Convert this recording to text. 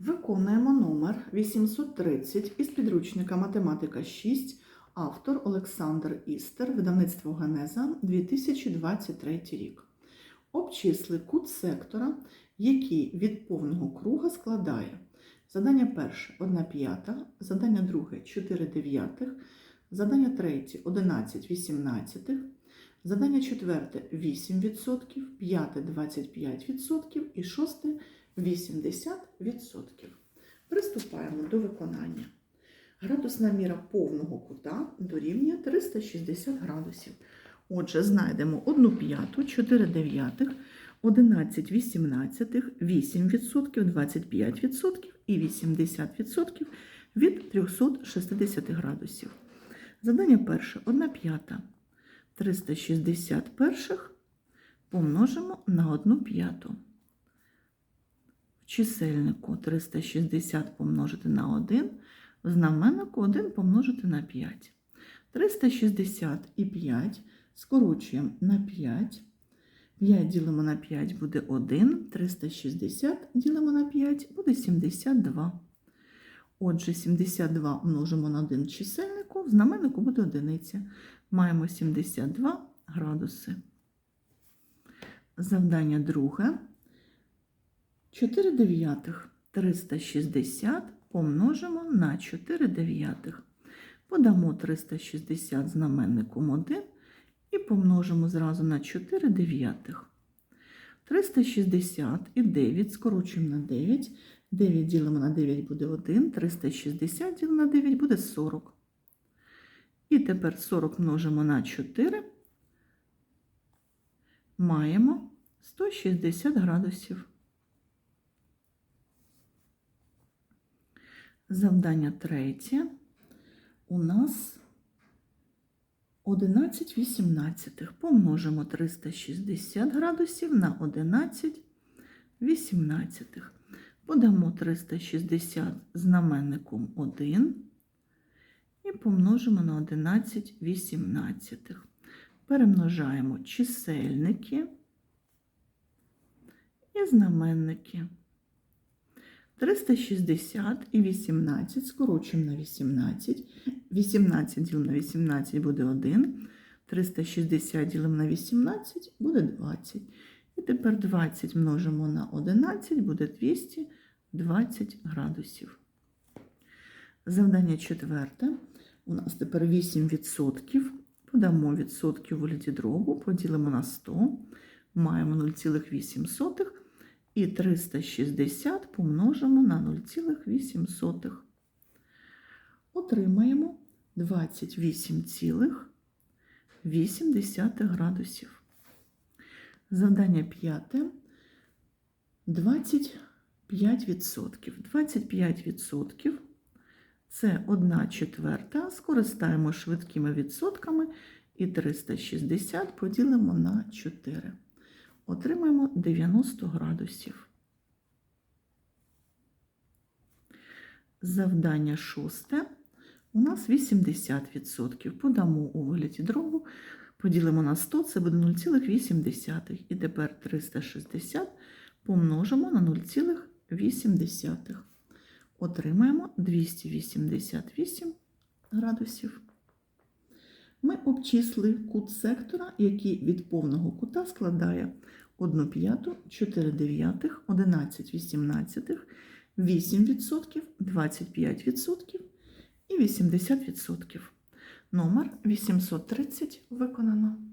Виконуємо номер 830 із підручника Математика 6, автор Олександр Істер, видавництво Генеза 2023 рік. Обчисли кут сектора, який від повного круга складає. Задання перше 1 п'ята, задання друге 4 дев'ятих, задання третє 11 вісімнадцятих, задання четверте 8%, п'яте 25% і шосте 80%. Приступаємо до виконання. Градусна міра повного кута дорівнює 360 градусів. Отже, знайдемо 1 п'яту, 4 дев'ятих, 11 вісімнадцятих, 8%, 25% і 80% від 360 градусів. Задання перше 1 п'ята. 360 перших помножимо на 1 п'яту. Чисельнику 360 помножити на 1, в знаменнику 1 помножити на 5. 360 і 5 скорочуємо на 5. 5 ділимо на 5 буде 1, 360 ділимо на 5 буде 72. Отже, 72 множимо на 1 в чисельнику, в знаменнику буде одиниця. Маємо 72 градуси. Завдання друге. 4 дев'ятих 360 помножимо на 4 дев'ятих. Подамо 360 знаменником 1 і помножимо зразу на 4 дев'ятих. 360 і 9 скорочуємо на 9. 9 ділимо на 9 буде 1, 360 ділимо на 9 буде 40. І тепер 40 множимо на 4. Маємо 160 градусів. Завдання третє. У нас 11 вісімнадцятих. Помножимо 360 градусів на 11 вісімнадцятих. Подамо 360 знаменником 1 і помножимо на 11 вісімнадцятих. Перемножаємо чисельники і знаменники. 360 і 18 скорочуємо на 18. 18 ділимо на 18 буде 1. 360 ділимо на 18 буде 20. І тепер 20 множимо на 11 буде 220 градусів. Завдання четверте. У нас тепер 8%. Подамо відсотки у вигляді дробу, поділимо на 100. Маємо 0,8 і 360 помножимо на 0,8. Отримаємо 28,8 градусів. Завдання п'яте 25%. 25% це 1 четверта. Скористаємо швидкими відсотками і 360 поділимо на 4. Отримаємо 90 градусів. Завдання шосте. У нас 80%. Подамо у вигляді дробу, поділимо на 100, це буде 0,8. І тепер 360 помножимо на 0,8. Отримаємо 288 градусів. Ми обчисли кут сектора, який від повного кута складає 1 п'яту, 4 дев'ятих, 11 вісімнадцятих, 8%, 25% і 80%. Номер 830 виконано.